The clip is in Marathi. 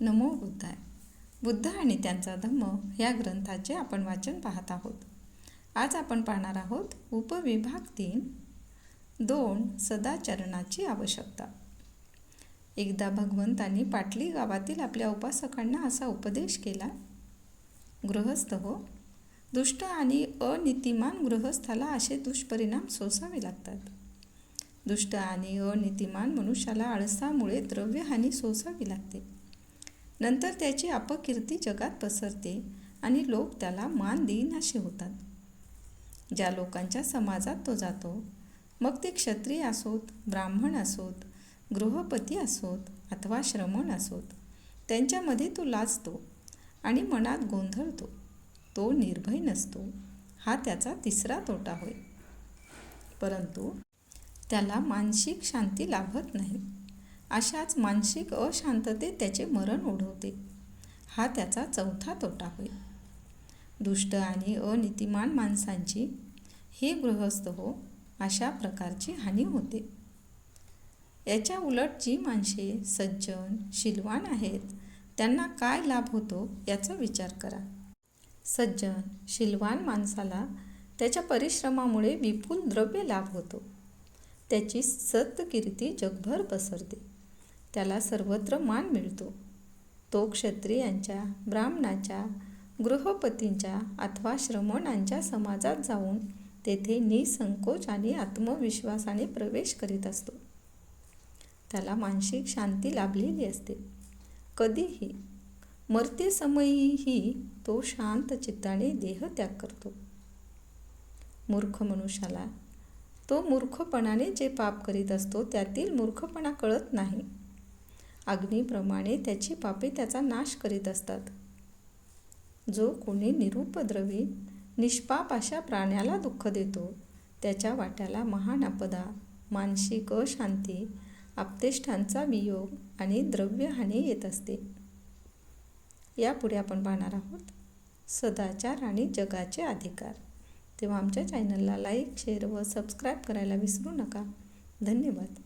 नमो बुद्धाय. बुद्ध आणि त्यांचा धम्म या ग्रंथाचे आपण वाचन पाहत आहोत. आज आपण पाहणार आहोत उपविभाग तीन दोन सदाचरणाची आवश्यकता. एकदा भगवंतांनी पाटली गावातील आपल्या उपासकांना असा उपदेश केला गृहस्थ हो दुष्ट आणि अनितिमान गृहस्थाला असे दुष्परिणाम सोसावे लागतात. दुष्ट आणि अनितिमान मनुष्याला आळसामुळे द्रव्यहानी सोसावी लागते. नंतर त्याची अपकीर्ती जगात पसरते आणि लोक त्याला मान देईनाशी होतात. ज्या लोकांच्या समाजात तो जातो मग ते क्षत्रिय असोत ब्राह्मण असोत गृहपती असोत अथवा श्रमण असोत त्यांच्यामध्ये तो लाजतो आणि मनात गोंधळतो. तो निर्भय नसतो. हा त्याचा तिसरा तोटा होय. परंतु त्याला मानसिक शांती लाभत नाही. अशाच मानसिक अशांततेत त्याचे मरण ओढवते. हा त्याचा चौथा तोटा होय. दुष्ट आणि अनितिमान माणसांची हे गृहस्थ हो अशा प्रकारची हानी होते. याच्या उलट जी माणसे सज्जन शिलवान आहेत त्यांना काय लाभ होतो याचा विचार करा. सज्जन शिलवान माणसाला त्याच्या परिश्रमामुळे विपुल द्रव्य लाभ होतो. त्याची सत्कीर्ती जगभर पसरते. त्याला सर्वत्र मान मिळतो. तो क्षत्रियांच्या ब्राह्मणाच्या गृहपतींच्या अथवा श्रमणांच्या समाजात जाऊन तेथे निसंकोच आणि आत्मविश्वासाने प्रवेश करीत असतो. त्याला मानसिक शांती लाभलेली असते. कधीही मर्त्यसमयीही तो शांत चित्ताने देहत्याग करतो. मूर्ख मनुष्याला तो मूर्खपणाने जे पाप करीत असतो त्यातील मूर्खपणा कळत नाही. अग्नीप्रमाणे त्याची पापे त्याचा नाश करीत असतात. जो कोणी निरुपद्रवी निष्पाप अशा प्राण्याला दुःख देतो त्याच्या वाट्याला महान आपदा मानसिक अशांती आप्तेष्टांचा वियोग आणि द्रव्यहानी येत असते. यापुढे आपण पाहणार आहोत सदाचार आणि जगाचे अधिकार. तेव्हा आमच्या चॅनलला लाईक शेअर व सबस्क्राईब करायला विसरू नका. धन्यवाद.